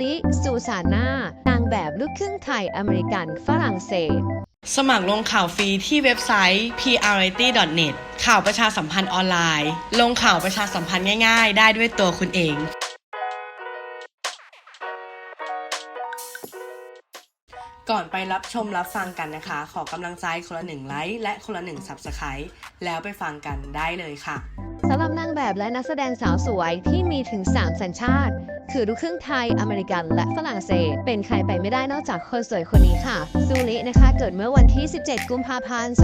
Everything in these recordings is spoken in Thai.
ลิซูซาน่านางแบบลูกครึ่งไทยอเมริกันฝรั่งเศส สมัครลงข่าวฟรีที่เว็บไซต์ prity.net ข่าวประชาสัมพันธ์ออนไลน์ ลงข่าวประชาสัมพันธ์ง่าย ๆ ได้ด้วยตัวคุณเองก่อนไปรับชมรับฟังกันนะคะ ขอกำลังใจคนละหนึ่งไลค์และคนละหนึ่ง Subscribe แล้วไปฟังกันได้เลยค่ะ สำหรับนางแบบและนักแสดงสาวสวยที่มีถึง 3 สัญชาติ คือลูกครึ่งไทย อเมริกัน และฝรั่งเศส เป็นใครไปไม่ได้นอกจากคนสวยคนนี้ค่ะ ซูรินะคะ เกิดเมื่อวันที่ 17 กุมภาพันธ์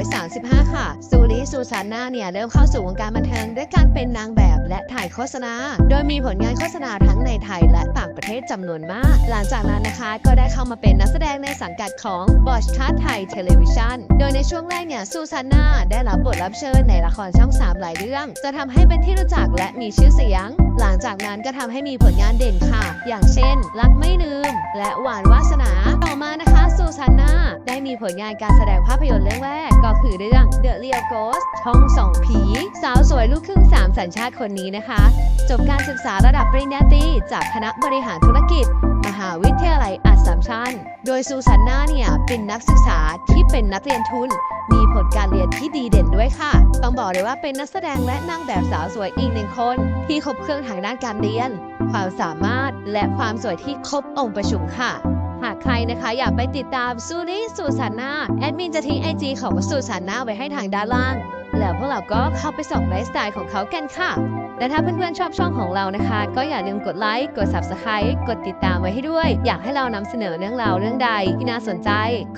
2535 ค่ะ ซูริซูซาน่าเนี่ย เริ่มเข้าสู่วงการบันเทิงด้วยการเป็นนางแบบและถ่ายโฆษณา โดยมีผลงานโฆษณาทั้งในไทยและต่าง ประเทศจำนวนมาก หลังจากนั้นนะคะก็ได้เข้ามาเป็นนักแสดงในสังกัดของ b o s c h ค่าไทยเทเลวิชันโดยในช่วงแรกเนี่ยซูซาน่าได้รับบทรับเชิญในละครช่อง 3 หลายเรื่อง จะทำให้เป็นที่รู้จักและมีชื่อเสียง หลังจากนั้นก็ทำให้มีผลงานเด่นค่ะ อย่างเช่น รักไม่ลืม และหวานวาสนา ต่อมานะคะซูซาน่าได้มีผลงานการแสดงภาพยนตร์เรื่องแรก ก็คือเรื่อง The Real Ghost ช่องสองผี สาวสวยลูกครึ่งสามสัญชาติคนนี้นะคะ จบการศึกษาระดับปริญญาตรีจากคณะบริหารธุรกิจ มหาวิทยาลัยอัสสัมชัญ โดยซูซานนาเนี่ยเป็นนักศึกษาที่เป็นนักเรียนทุน มีผลการเรียนที่ดีเด่นด้วยค่ะ ต้องบอกเลยว่าเป็นนักแสดงและนางแบบสาวสวยอีกหนึ่งคน ที่ครบเครื่องทางด้านการเรียน ความสามารถและความสวยที่ครบองค์ประชุมค่ะ หากใครนะคะอยากไปติดตามซูริซูซานาแอดมินจะทิ้งไอจีของซูซานาไว้ให้ทางด้านล่าง แล้วพวกเราก็เข้าไปส่องไลฟ์สไตล์ของเขากันค่ะ และถ้าเพื่อนๆชอบช่องของเรานะคะ ก็อย่าลืมกดไลค์ กด Subscribe กดติดตามไว้ให้ด้วย อยากให้เรานำเสนอเรื่องราวเรื่องใดที่น่าสนใจ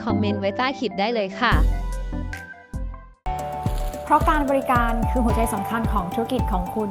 คอมเมนต์ไว้ใต้คลิปได้เลยค่ะ เพราะการบริการคือหัวใจสำคัญของธุรกิจของคุณ